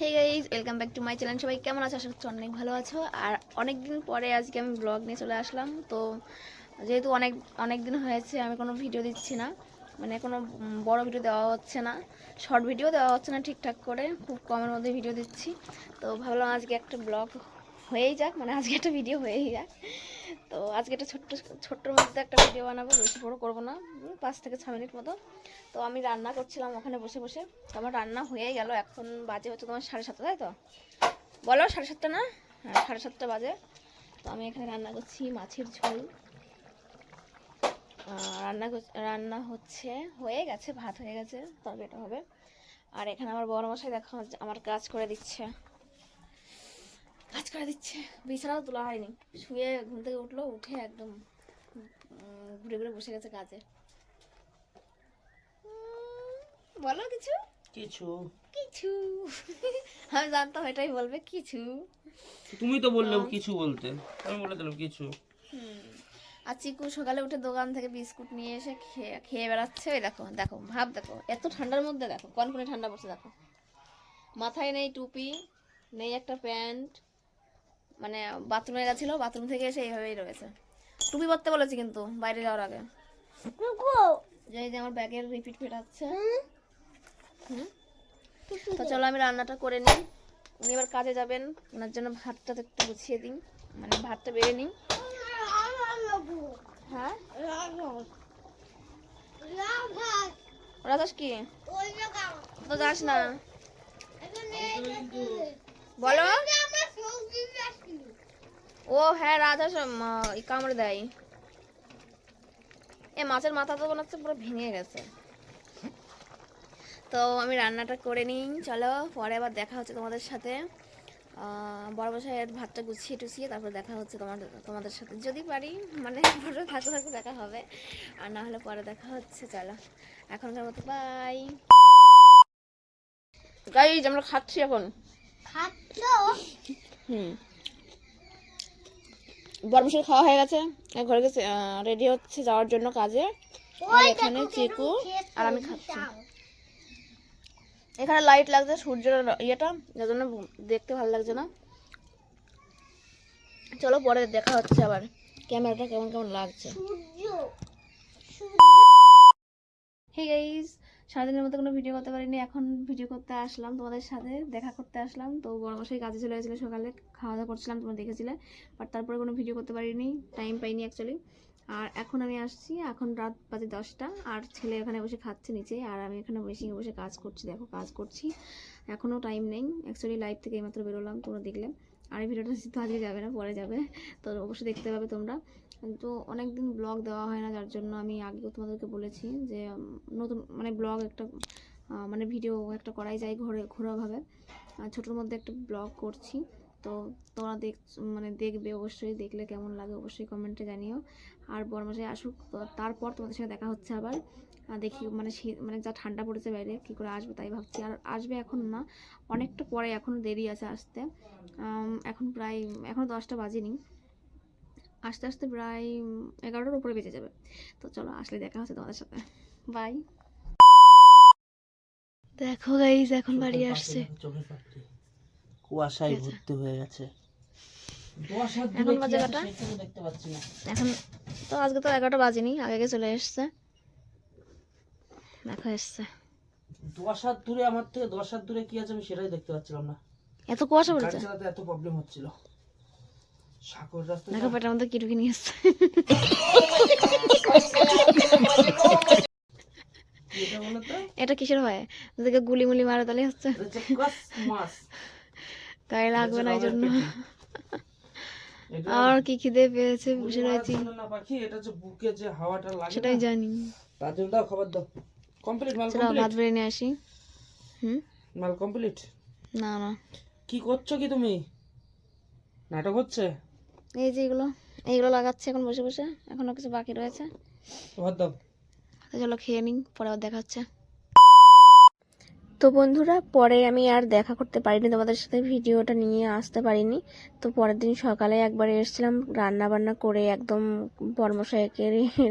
Hey guys welcome back to my channel সবাই কেমন আছো? আশা করছি অনেক ভালো আছো। আর অনেক দিন পরে আজকে আমি ব্লগ নিয়ে চলে আসলাম। তো যেহেতু অনেক অনেক দিন হয়েছে, আমি কোনো ভিডিও দিচ্ছি না। মানে কোনো বড় ভিডিও দেওয়া হচ্ছে না। শর্ট ভিডিও দেওয়া হচ্ছে না ঠিকঠাক করে। খুব কমের মধ্যে ভিডিও দিচ্ছি। তো ভাবলাম আজকে একটা ব্লগ হয়েই যাক মানে আজকে একটা ভিডিও হয়েই যাক। তো আজকে একটা ছোট্ট, ছোট্টর মধ্যে একটা ভিডিও বানাবো, বেশি বড় করব না পাঁচ থেকে ছ মিনিট মতো। তো আমি রান্না করছিলাম ওখানে বসে বসে। আমার রান্না হয়েই গেল, এখন বাজে হচ্ছে তোমার সাড়ে সাতটা, তাই তো? বলো, সাড়ে সাতটা না? হ্যাঁ সাড়ে সাতটা বাজে। তো আমি এখানে রান্না করছি মাছের ঝোল। রান্না রান্না হচ্ছে, হয়ে গেছে, ভাত হয়ে গেছে, তরকারিটা হবে। আর এখানে আমার বড় মশাই দেখো, আমার কাজ করে দিচ্ছে। কাজ করে দিচ্ছে। বিছানাও তোলা হয়নি। শুয়ে ঘুম থেকে উঠল উঠে একদম ঘুরে ঘুরে বসে গেছে কাজে। বলো কিছু? কিছু। কিছু। আমি জানতাম এটাই বলবে কিছু। তুমি তো বললে কিছু বলতে। আমি বলে দিলাম কিছু। আর চিকু সকালে উঠে দোকান থেকে বিস্কুট নিয়ে এসে খেয়ে খেয়ে বেড়াচ্ছে। ওই দেখো দেখো ভাব দেখো এত ঠান্ডার মধ্যে দেখো কনকনে ঠান্ডা পড়ছে দেখো। মাথায় নেই টুপি নেই একটা প্যান্ট মানে বাথরুমে গেছিল বাথরুম থেকে এসে এইভাবেই রয়েছে। টুপি পরতে বলেছি কিন্তু বাইরে যাওয়ার আগে। যে যে আমার ব্যাগের রিপিট ফেটাচ্ছে তো চলো আমি রান্নাটা করে নিই। উনি এবার কাজে যাবেন। ওনার জন্য ভাতটা তো একটু গুছিয়ে দিই। মানে ভাতটা বেড়ে নিই। হ্যাঁ? ওরা যাস কি? তো যাস না। বলো। ও হ্যাঁ রাজা কামড়ে দেয়। এ মাছের মাথা তো মনে হচ্ছে পুরো ভেঙে গেছে। তো আমি রান্নাটা করে নিই চলো পরে আবার দেখা হচ্ছে তোমাদের সাথে। বড় বসায়ের ভাতটা গুছিয়ে টুছিয়ে তারপর দেখা হচ্ছে তোমাদের তোমাদের সাথে। যদি পারি মানে পরে থাকতে থাকতে দেখা হবে। আর না হলে পরে দেখা হচ্ছে চলো। এখনকার মতো বাই। গাইজ আমরা খাচ্ছি এখন। হুম। বর্মশের খাওয়া হয়ে গেছে। ঘরে গেছে রেডি হচ্ছে যাওয়ার জন্য কাজে। আর এখানে চিকু আর আমি খাচ্ছি। এখানে লাইট লাগছে সূর্যের ইয়েটা যার জন্য দেখতে ভালো লাগছে না। চলো পরে দেখা হচ্ছে আবার। ক্যামেরাটা কেমন কেমন লাগছে হে গাইজ সারাদিনের মতো কোনো ভিডিও করতে পারিনি, এখন ভিডিও করতে আসলাম তোমাদের সাথে, দেখা করতে আসলাম। তো বড় কাজে চলে গেছিল সকালে খাওয়া দাওয়া করছিলাম তোমরা দেখেছিলে বাট তারপরে কোনো ভিডিও করতে পারিনি টাইম পাইনি অ্যাকচুয়ালি আর এখন আমি আসছি, এখন রাত বাজে দশটা, আর ছেলে এখানে বসে খাচ্ছে নিচে, আর আমি এখানে বসে বসে কাজ করছি, দেখো কাজ করছি এখনও টাইম নেই অ্যাকচুয়ালি লাইভ থেকে এইমাত্র বেরোলাম, তোমরা দেখলে। আর এই ভিডিওটা তো আজকে যাবে না, পরে যাবে। তো অবশ্যই দেখতে পাবে তোমরা। তো অনেক দিন ব্লগ দেওয়া হয় না, যার জন্য আমি আগেও তোমাদেরকে বলেছি যে নতুন মানে ব্লগ একটা মানে ভিডিও একটা করাই যায় ঘরে, ঘোরাভাবে। ছোটোর মধ্যে একটা ব্লগ করছি। তো তোমরা দেখ মানে দেখবে অবশ্যই, দেখলে কেমন লাগে অবশ্যই কমেন্টে জানিও। আর বর্মাসে আসুক তারপর তোমাদের সাথে দেখা হচ্ছে আবার। দেখি মানে শীত মানে যা ঠান্ডা পড়েছে বাইরে কী করে আসবে তাই ভাবছি। আর আসবে এখন না অনেকটা পরে এখন দেরি আছে আসতে। এখন প্রায় এখনও দশটা বাজেনি। আস্তে আস্তে প্রায় এগারোটার উপরে বেঁচে যাবে। তো চলো আসলে দেখা হচ্ছে তোমাদের সাথে। বাই। দেখো গাইজ এখন বাড়ি আসছে। কুয়াশায় ভর্তি হয়ে গেছে। এখন বাজে কটা? সেটাও দেখতে পাচ্ছি না এখন তো আজকে তো এগারোটা বাজেনি আগে আগে চলে এসছে। দেখো এসছে। দশ হাত দূরে আমার থেকে দশ হাত দূরে কি আছে আমি সেটাই দেখতে পাচ্ছিলাম না। এত কুয়াশা পড়েছে। চালাতে এত প্রবলেম হচ্ছিল। সাগর রাস্তা দেখো পেটের মধ্যে কি নিয়ে এসছে। এটা কিসের হয় ওদেরকে গুলি মুলি মারা তাহলে হচ্ছে। গায়ে লাগবে না এই জন্য আর কি খিদে পেয়েছে বসে রয়েছি। না পাখি এটা হচ্ছে বুকে যে হাওয়াটা লাগে সেটাই জানি। তার জন্য দাও খাবার দাও। কমপ্লিট মাল চলো ভাত বেড়ে নিয়ে আসি। হুম? মাল কমপ্লিট না না। কি করছ কি তুমি? নাটক হচ্ছে? এই যে এগুলো এইগুলো লাগাচ্ছে এখন বসে বসে এখনও কিছু বাকি রয়েছে। ভাত দাও। চলো খেয়ে নিই পরে আবার দেখা হচ্ছে। তো বন্ধুরা, পরে আমি আর দেখা করতে পারিনি, তোমাদের সাথে ভিডিওটা নিয়ে আসতে পারিনি। তো পরের দিন সকালে একবার এসেছিলাম রান্না বান্না করে, একদম বর্মশাইকে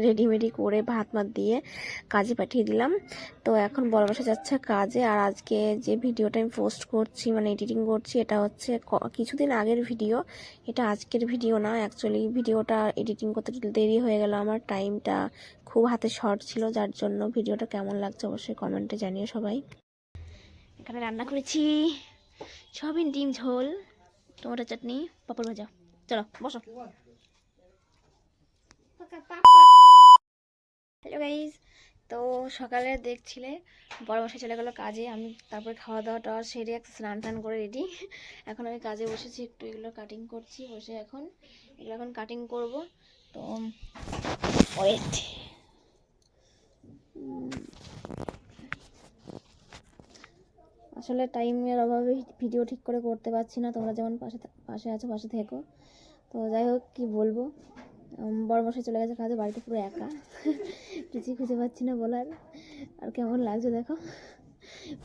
রেডিমেডি করে ভাত মাত দিয়ে কাজে পাঠিয়ে দিলাম। তো এখন বর্মশাই যাচ্ছে কাজে, আর আজকে যে ভিডিওটা আমি পোস্ট করছি মানে এডিটিং করছি, এটা হচ্ছে কিছুদিন আগের ভিডিও। এটা আজকের ভিডিও না অ্যাকচুয়ালি ভিডিওটা এডিটিং করতে দেরি হয়ে গেল আমার টাইমটা খুব হাতে শর্ট ছিল, যার জন্য ভিডিওটা কেমন লাগছে অবশ্যই কমেন্টে জানিয়ে সবাই। এখানে রান্না করেছি সয়াবিন, ডিম, ঝোল, টমেটো চাটনি, পাপড় ভাজা। চলো, বসো। হ্যালো গাইজ তো সকালে দেখছিলে বড় মশাই চলে গেলো কাজে, আমি তারপরে খাওয়া দাওয়া টাওয়া সেরে এক স্নান টান করে রেডি এখন আমি কাজে বসেছি, একটু এগুলো কাটিং করছি, বসে এখন এগুলো এখন কাটিং করব। তো ওয়েট আসলে টাইমের অভাবে ভিডিও ঠিক করে করতে পারছি না। তোমরা যেমন পাশে পাশে আছো, পাশে থেকো। তো যাই হোক, কী বলব? বড় মশাই চলে গেছে কাজে, বাড়িতে পুরো একা। কিছুই খুঁজে পাচ্ছি না বলার। আর কেমন লাগছে দেখো?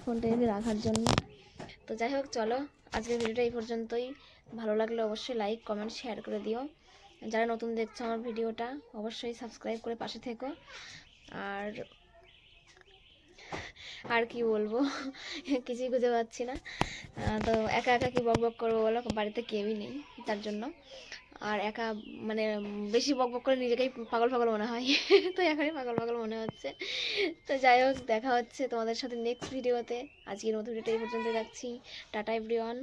ফোনটা এনে রাখার জন্য। তো যাই হোক, চলো। আজকের ভিডিওটা এই পর্যন্তই। ভালো লাগলে অবশ্যই লাইক কমেন্ট শেয়ার করে দিও। যারা নতুন দেখছ আমার ভিডিওটা, অবশ্যই সাবস্ক্রাইব করে পাশে থেকো। আর আর কি বলব? কিছুই খুঁজে পাচ্ছি না। তো একা একা কি বক বক করব বলো? বাড়িতে কেউই নেই তার জন্য। আর একা মানে বেশি বক বক করে নিজেকেই পাগল পাগল মনে হয়। তো এখনই পাগল পাগল মনে হচ্ছে। তো যাই হোক, দেখা হচ্ছে তোমাদের সাথে নেক্সট ভিডিওতে আজকের মতো ভিডিওটা এই পর্যন্ত রাখছি। Tata everyone